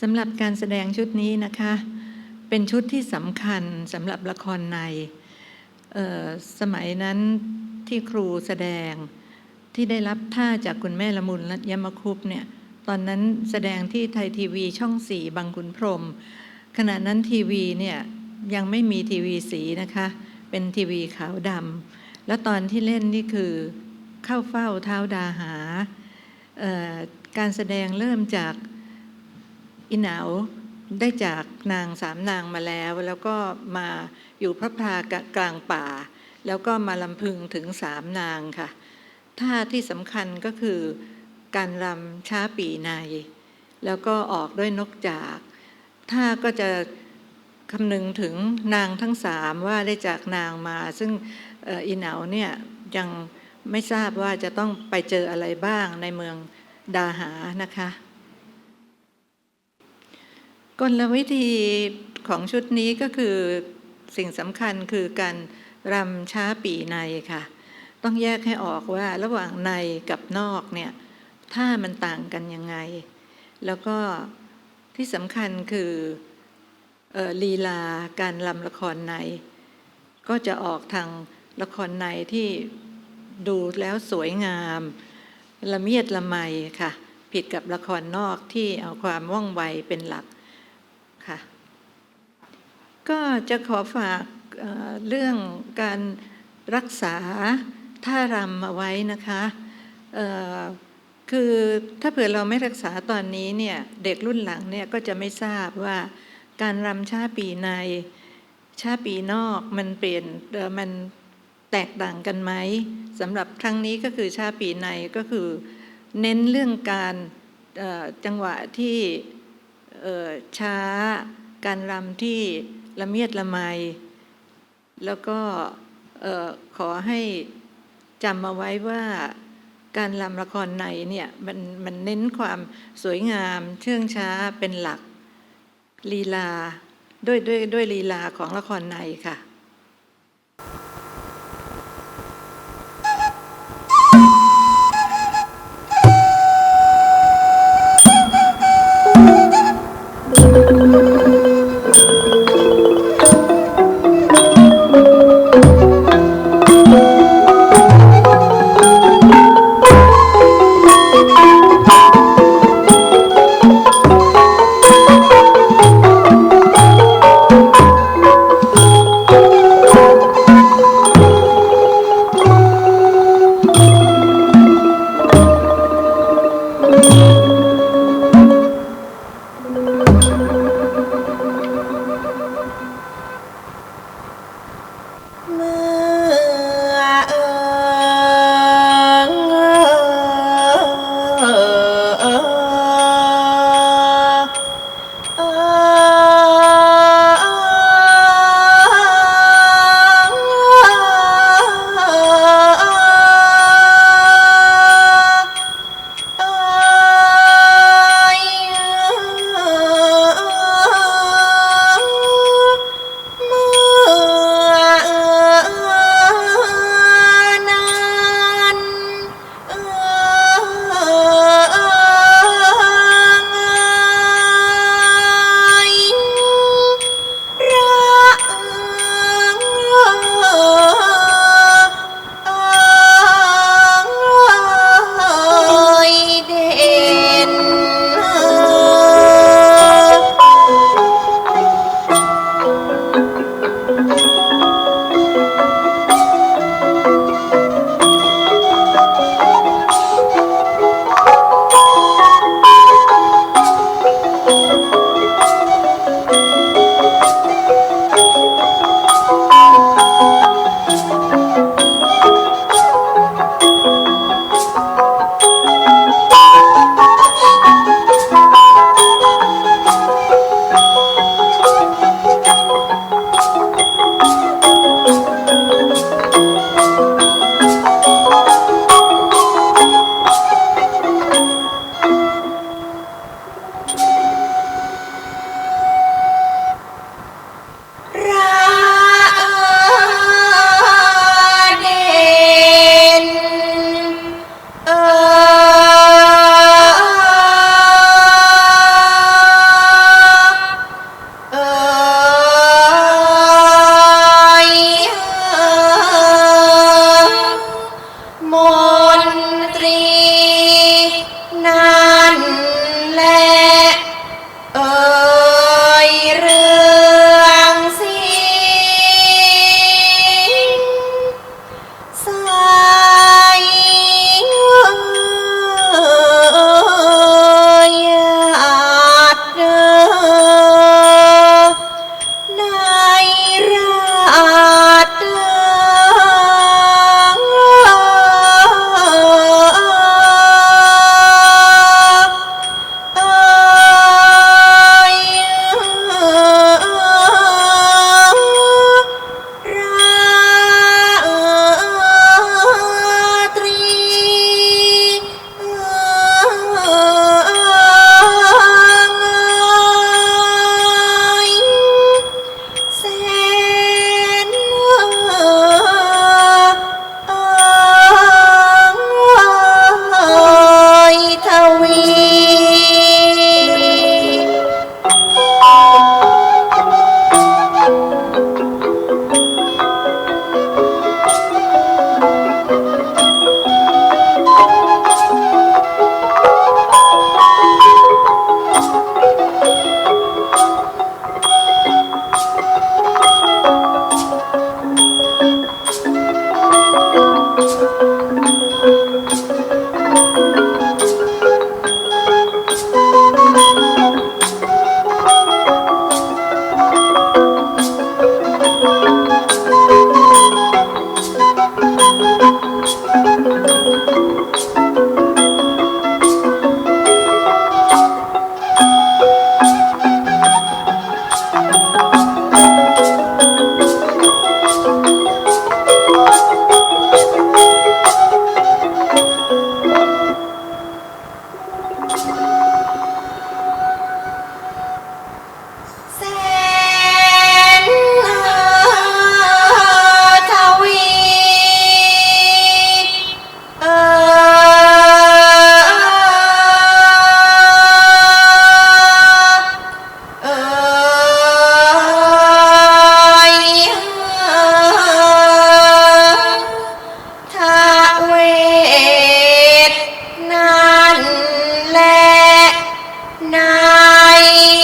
สำหรับการแสดงชุดนี้นะคะ เป็นชุดที่สำคัญสำหรับละครในสมัยนั้นที่ครูแสดงที่ได้รับท่าจากคุณแม่ละมุนรัตยมคุปเนี่ยตอนนั้นแสดงที่ไทยทีวีช่องสี่บางขุนพรมขณะนั้นทีวีเนี่ยยังไม่มีทีวีสีนะคะ เป็นทีวีขาวดำแล้วตอนที่เล่นนี่คือเข้าเฝ้าเท้าดาหาเอ่อการแสดงเริ่มจาก อีหนาวได้จากนางสามนางมาแล้ว แล้วก็มาอยู่พระพรากลางป่า แล้วก็มาลำพึงถึงสามนางค่ะท่าที่สำคัญก็คือการรำช้าปีใน แล้วก็ออกด้วยนกจากท่าก็จะคำนึงถึงนางทั้งสามว่าได้จากนางมา ซึ่งอ่ออีเหนาเนี่ยยังไม่ทราบว่าจะต้องไปเจออะไรบ้างในเมืองดาหานะคะ กลวิธีของชุดนี้ก็คือสิ่งสำคัญคือการรำช้าปีในค่ะ ต้องแยกให้ออกว่าระหว่างในกับนอกเนี่ยท่ามันต่างกันยังไง แล้วก็ที่สำคัญคืออลีลาการรำละครใน ก็จะออกทางละครในที่ดูแล้วสวยงามละเมียดละไมค่ะ ผิดกับละครนอกที่เอาความว่องไวเป็นหลัก ค่ะ ก็จะขอฝากเรื่องการรักษาท่ารำเอาไว้นะคะคือถ้าเผื่อเราไม่รักษาตอนนี้เนี่ยเด็กรุ่นหลังเนี่ยก็จะไม่ทราบว่าการรำชาปีในชาปีนอกมันเปลี่ยนมันแตกต่างกันไหมสำหรับครั้งนี้ก็คือชาปีในก็คือ เน้นเรื่องการจังหวะที่ ช้า การรำที่ละเมียดละไม แล้วก็ขอให้จำมาไว้ว่าการรำละครในเนี่ยมันมันเน้นความสวยงามเชื่องช้าเป็นหลักลีลาด้วยด้วยด้วยลีลาของละครในค่ะ เ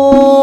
Oh.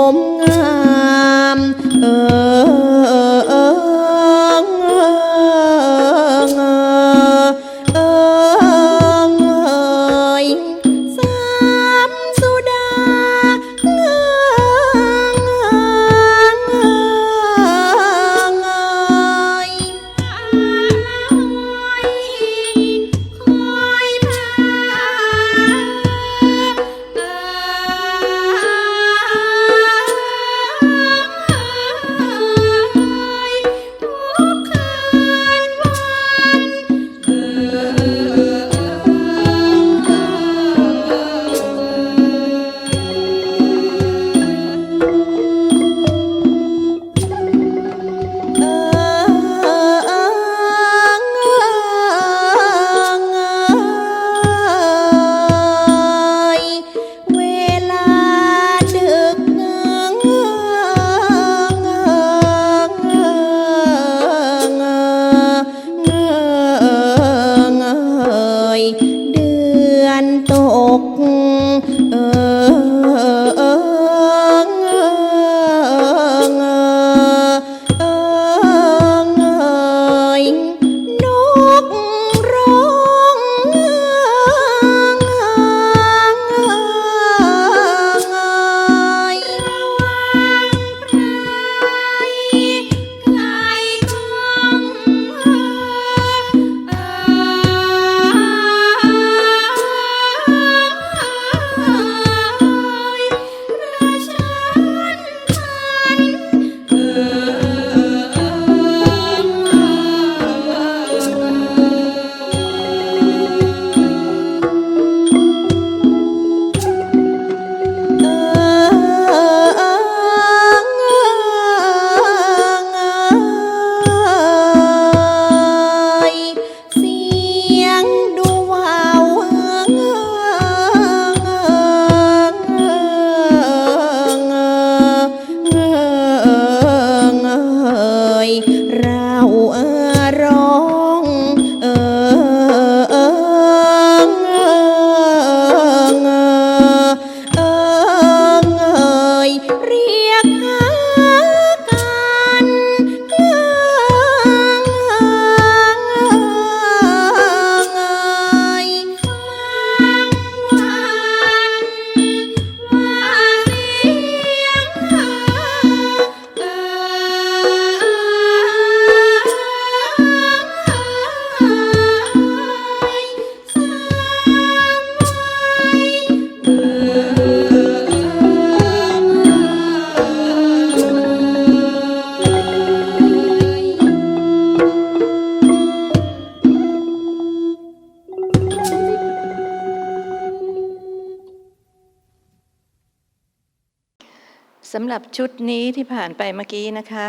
สำหรับชุดนี้ที่ผ่านไปเมื่อกี้นะคะ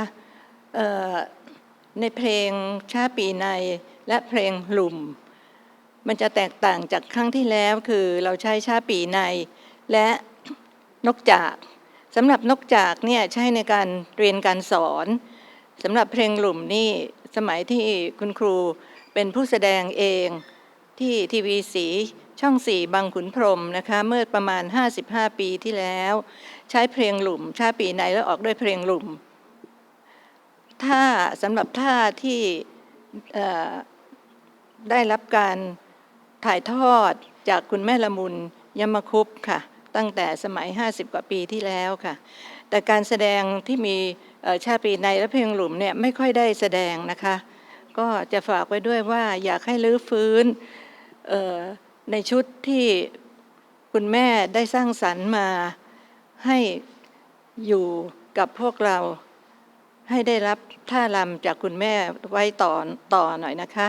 ในเพลงชาปีในและเพลงหลุม มันจะแตกต่างจากครั้งที่แล้วคือเราใช้ชาปีในและนกจากสำหรับนกจากเนี่ยใช้ในการเรียนการสอนสำหรับเพลงหลุมนี่สมัยที่คุณครูเป็นผู้แสดงเองที่ทีวีสี ช่องสี่บางขุนพรมนะคะเมื่อประมาณ 55 ปีที่แล้ว ใช้เพลงหลุมชาปีในแล้วออกด้วยเพลงหลุมถ้าสำหรับท่าที่ได้รับการถ่ายทอดจากคุณแม่ละมุนยมคุปค่ะ ตั้งแต่สมัย 50 กว่าปีที่แล้วค่ะ แต่การแสดงที่มีชาปีในและเพลงหลุมเนี่ยไม่ค่อยได้แสดงนะคะ ก็จะฝากไว้ด้วยว่าอยากให้รื้อฟื้นเในชุดที่คุณแม่ได้สร้างสรรค์มาให้อยู่กับพวกเราให้ได้รับท่ารำจากคุณแม่ไว้ต่อต่อหน่อยนะคะ